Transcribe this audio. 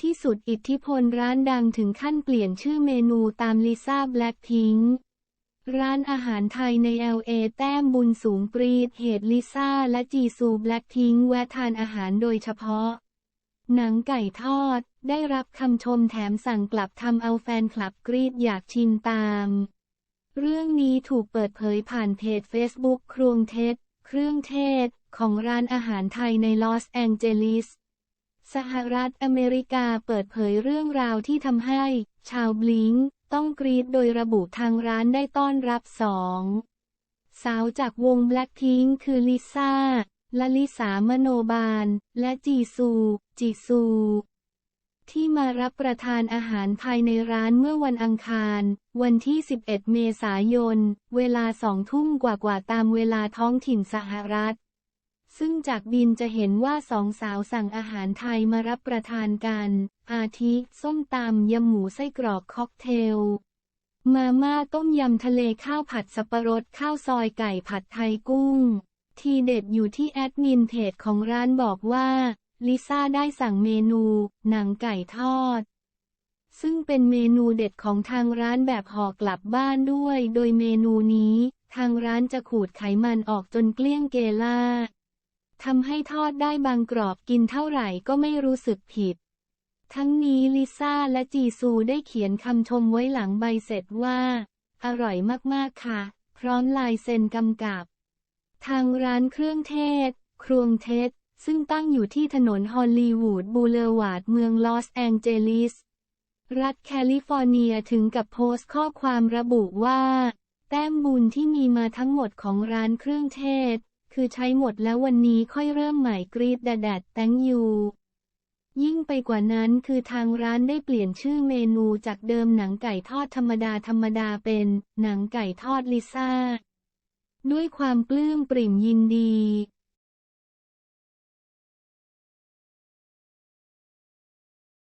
ที่สุดอิทธิพลร้านดังถึงขั้นเปลี่ยนชื่อเมนูตามลิซ่าแบล็คพิงค์ร้านอาหารไทยใน LA แต้มบุญสูงปรีดเหตุลิซ่าและจีซูแบล็คพิงค์แวะทานอาหารโดยเฉพาะ หนังไก่ทอด ได้รับคำชมแถมสั่งกลับทำเอาแฟนคลับกรีดอยากชิมตาม เรื่องนี้ถูกเปิดเผยผ่านเพจ Facebook ครวงเทศเครื่องเทศของร้านอาหารไทยในลอสแองเจลิส สหรัฐอเมริกาเปิดเผยเรื่องราวที่ทำให้ ชาวบลิงต้องกรีดโดยระบุทางร้านได้ต้อนรับสองสาวจากวงแบล็คพิงคือลิซ่าและลิสามโนบาล และจีซู จีซู ที่มารับประทานอาหารภายในร้านเมื่อวันอังคาร วันที่ 11 เมษายน เวลาสองทุ่มกว่าๆตามเวลาท้องถิ่นสหรัฐ ซึ่งจากบินจะเห็นว่าสองสาวสั่งอาหารไทยมารับประทานกัน อาทิ ส้มตำยำหมูไส้กรอกค็อกเทล มาม่าต้มยำทะเลข้าวผัดสับปะรดข้าวซอยไก่ผัดไทยกุ้ง ทีเด็ดอยู่ที่แอดมินเพจของร้านบอกว่า ลิซ่าได้สั่งเมนู หนังไก่ทอด ซึ่งเป็นเมนูเด็ดของทางร้านแบบห่อกลับบ้านด้วย โดยเมนูนี้ ทางร้านจะขูดไขมันออกจนเกลี้ยงเกล่า ทำให้ทอดได้บางกรอบกินเท่าไหร่ก็ไม่รู้สึกผิด ทั้งนี้ลิซ่าและจีซูได้เขียนคำชมไว้หลังใบเสร็จว่า อร่อยมากๆค่ะ พร้อมลายเซ็นกำกับ ทางร้านเครื่องเทศ ครวงเทศ ซึ่งตั้งอยู่ที่ถนนฮอลลีวูดบูเลวาร์ดเมืองลอสแองเจลิส รัฐแคลิฟอร์เนียถึงกับโพสต์ข้อความระบุว่า แต้มบุญที่มีมาทั้งหมดของร้านเครื่องเทศ คือใช้หมดแล้ววันนี้ค่อยเริ่มใหม่กรีดแดดแดดแตงยูยิ่งไปกว่านั้นคือทางร้านได้เปลี่ยนชื่อเมนูจากเดิมหนังไก่ทอดธรรมดาธรรมดาเป็น หนังไก่ทอดลิซ่า ด้วยความปลื้มปริ่มยินดี